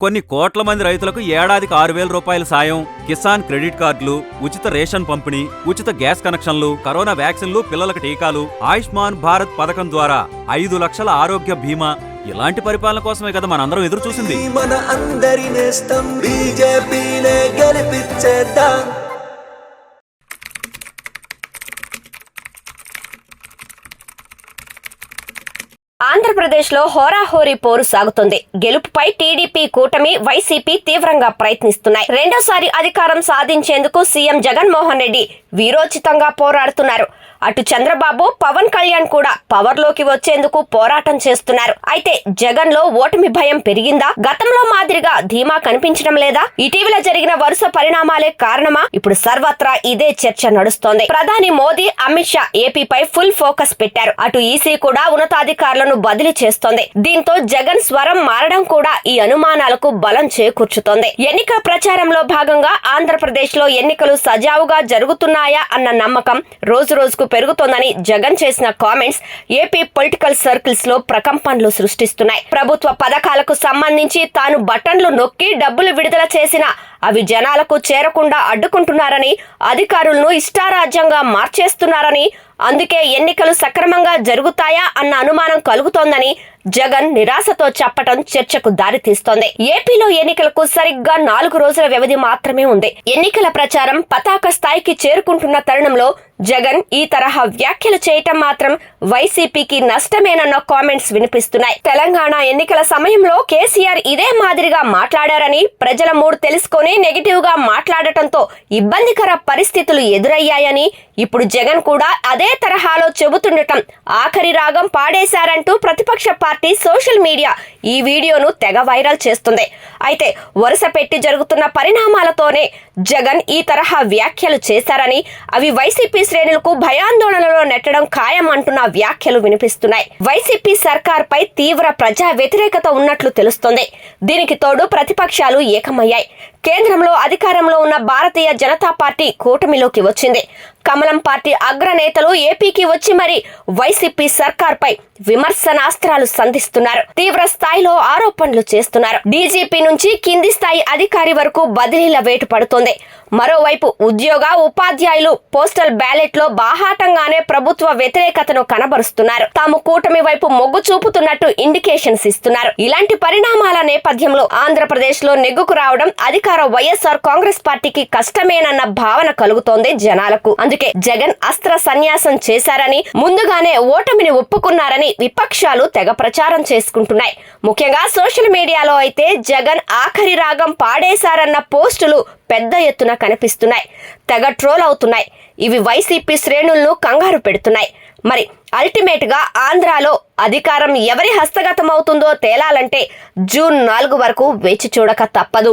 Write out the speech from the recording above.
కొన్ని కోట్ల మంది రైతులకు ఏడాదికి ఆరు వేల రూపాయల సాయం కిసాన్ క్రెడిట్ కార్డులు ఉచిత రేషన్ పంపిణీ ఉచిత గ్యాస్ కనెక్షన్లు కరోనా వ్యాక్సిన్లు పిల్లలకు టీకాలు ఆయుష్మాన్ భారత్ పథకం ద్వారా ఐదు లక్షల ఆరోగ్య బీమా ఇలాంటి పరిపాలన కోసమే కదా మనందరం ఎదురు చూసింది మన అందరి నేస్తం బీజేపీనే గెలిపించేద్దాం ఆంధ్రప్రదేశ్లో హోరాహోరీ పోరు సాగుతుంది. గెలుపుపై టీడీపీ కూటమి వైసీపీ తీవ్రంగా ప్రయత్నిస్తున్నాయి. రెండోసారి అధికారం సాధించేందుకు సీఎం జగన్మోహన్ రెడ్డి వీరోచితంగా పోరాడుతున్నారు. అటు చంద్రబాబు పవన్ కళ్యాణ్ కూడా పవర్లోకి వచ్చేందుకు పోరాటం చేస్తున్నారు. అయితే జగన్లో ఓటమి భయం పెరిగిందా? గతంలో మాదిరిగా ధీమా కనిపించడం లేదా? ఇటీవల జరిగిన వరుస పరిణామాలే కారణమా? ఇప్పుడు సర్వత్రా ఇదే చర్చ నడుస్తోంది. ప్రధాని మోదీ అమిత్ షా ఏపీపై ఫుల్ ఫోకస్ పెట్టారు. అటు ఈసీ కూడా ఉన్నతాధికారులను బదిలీ చేస్తోంది. దీంతో జగన్ స్వరం మారడం కూడా ఈ అనుమానాలకు బలం చేకూర్చుతోంది. ఎన్నికల ప్రచారంలో భాగంగా ఆంధ్రప్రదేశ్లో ఎన్నికలు సజావుగా జరుగుతున్నాయా అన్న నమ్మకం రోజు రోజుకు పెరుగుతోందని జగన్ చేసిన కామెంట్స్ ఏపీ పొలిటికల్ సర్కిల్స్లో ప్రకంపనలు సృష్టిస్తున్నాయి. ప్రభుత్వ పథకాలకు సంబంధించి తాను బటన్లు నొక్కి డబ్బులు విడుదల చేసిన అవి జనాలకు చేరకుండా అడ్డుకుంటున్నారని అధికారులను ఇష్టారాజ్యంగా మార్చేస్తున్నారని అందుకే ఎన్నికలు సక్రమంగా జరుగుతాయా అన్న అనుమానం కలుగుతోందని జగన్ నిరాశతో చెప్పటం చర్చకు దారితీస్తోంది. ఏపీలో ఎన్నికలకు సరిగ్గా నాలుగు రోజుల వ్యవధి మాత్రమే ఉంది. ఎన్నికల ప్రచారం పతాక స్థాయికి చేరుకుంటున్న తరుణంలో జగన్ ఈ తరహా వ్యాఖ్యలు చేయటం మాత్రం వైసీపీకి నష్టమేనన్న కామెంట్స్ వినిపిస్తున్నాయి. తెలంగాణ ఎన్నికల సమయంలో కేసీఆర్ ఇదే మాదిరిగా మాట్లాడారని ప్రజల మూడు తెలుసుకొని నెగిటివ్గా మాట్లాడటంతో ఇబ్బందికర పరిస్థితులు ఎదురయ్యాయని ఇప్పుడు జగన్ కూడా అదే తరహాలో చెబుతుండటం ఆఖరి రాగం పాడేశారంటూ ప్రతిపక్ష పార్టీ సోషల్ మీడియా ఈ వీడియోను తెగ వైరల్ చేస్తుంది. అయితే వరుస పెట్టి జరుగుతున్న పరిణామాలతోనే జగన్ ఈ తరహా వ్యాఖ్యలు చేశారని అవి వైసీపీ శ్రేణులకు భయాందోళనలో నెట్టడం ఖాయం అంటున్న వ్యాఖ్యలు వినిపిస్తున్నాయి. వైసీపీ సర్కార్పై తీవ్ర ప్రజా వ్యతిరేకత ఉన్నట్లు తెలుస్తోంది. దీనికి తోడు ప్రతిపక్షాలు ఏకమయ్యాయి. కేంద్రంలో అధికారంలో ఉన్న భారతీయ జనతా పార్టీ కూటమిలోకి వచ్చింది. కమలం పార్టీ అగ్రనేతలు ఏపీకి వచ్చి మరి వైసీపీ సర్కార్పై విమర్శనాస్త్రాలు సంధిస్తున్నారు. తీవ్ర స్థాయిలో ఆరోపణలు చేస్తున్నారు. డీజీపీ నుంచి కింది స్థాయి అధికారి వరకు బదిలీల వేటు పడుతోంది. మరోవైపు ఉద్యోగ ఉపాధ్యాయులు పోస్టల్ బ్యాలెట్లో బాహాటంగానే ప్రభుత్వ వ్యతిరేకతను కనబరుస్తున్నారు. తాము కూటమి వైపు మొగ్గు చూపుతున్నట్టు ఇండికేషన్స్ ఇస్తున్నారు. ఇలాంటి పరిణామాల నేపథ్యంలో ఆంధ్రప్రదేశ్లో నెగ్గుకు రావడం అధికార వైఎస్ఆర్ కాంగ్రెస్ పార్టీకి కష్టమేనన్న భావన కలుగుతోంది జనాలకు. అందుకే జగన్ అస్త్ర సన్యాసం చేశారని ముందుగానే ఓటమిని ఒప్పుకున్నారని విపక్షాలు తెగ ప్రచారం చేసుకుంటున్నాయి. ముఖ్యంగా సోషల్ మీడియాలో అయితే జగన్ ఆఖరి రాగం పాడేశారన్న పోస్టులు పెద్ద ఎత్తున కనిపిస్తున్నాయి. తెగ ట్రోల్ అవుతున్నాయి. ఇవి వైసీపీ శ్రేణులను కంగారు పెడుతున్నాయి. మరి అల్టిమేట్గా ఆంధ్రాలో అధికారం ఎవరి హస్తగతం అవుతుందో తేలాలంటే జూన్ నాలుగు వరకు వేచి చూడక తప్పదు.